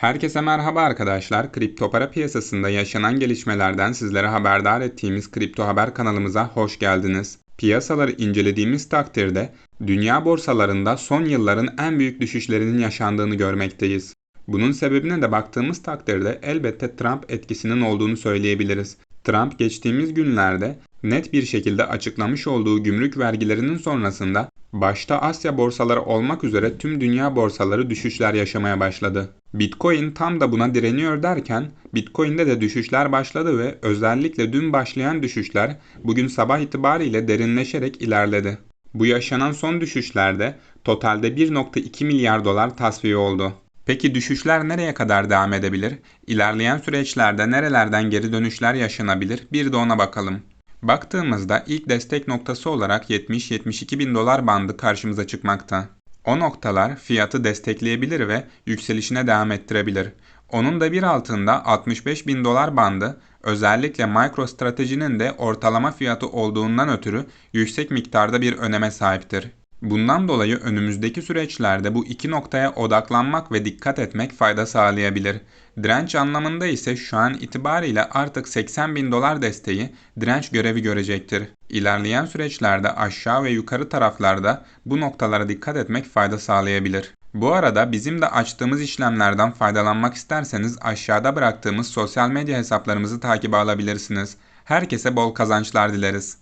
Herkese merhaba arkadaşlar. Kripto para piyasasında yaşanan gelişmelerden sizlere haberdar ettiğimiz Kripto Haber kanalımıza hoş geldiniz. Piyasaları incelediğimiz takdirde dünya borsalarında son yılların en büyük düşüşlerinin yaşandığını görmekteyiz. Bunun sebebine de baktığımız takdirde elbette Trump etkisinin olduğunu söyleyebiliriz. Trump geçtiğimiz günlerde net bir şekilde açıklamış olduğu gümrük vergilerinin sonrasında başta Asya borsaları olmak üzere tüm dünya borsaları düşüşler yaşamaya başladı. Bitcoin tam da buna direniyor derken Bitcoin'de de düşüşler başladı ve özellikle dün başlayan düşüşler bugün sabah itibariyle derinleşerek ilerledi. Bu yaşanan son düşüşlerde totalde 1.2 milyar dolar tasfiye oldu. Peki düşüşler nereye kadar devam edebilir? İlerleyen süreçlerde nerelerden geri dönüşler yaşanabilir? Bir de ona bakalım. Baktığımızda ilk destek noktası olarak 70-72 bin dolar bandı karşımıza çıkmakta. O noktalar fiyatı destekleyebilir ve yükselişine devam ettirebilir. Onun da bir altında 65 bin dolar bandı özellikle MicroStrategy'nin de ortalama fiyatı olduğundan ötürü yüksek miktarda bir öneme sahiptir. Bundan dolayı önümüzdeki süreçlerde bu iki noktaya odaklanmak ve dikkat etmek fayda sağlayabilir. Direnç anlamında ise şu an itibariyle artık 80 bin dolar desteği direnç görevi görecektir. İlerleyen süreçlerde aşağı ve yukarı taraflarda bu noktalara dikkat etmek fayda sağlayabilir. Bu arada bizim de açtığımız işlemlerden faydalanmak isterseniz aşağıda bıraktığımız sosyal medya hesaplarımızı takip alabilirsiniz. Herkese bol kazançlar dileriz.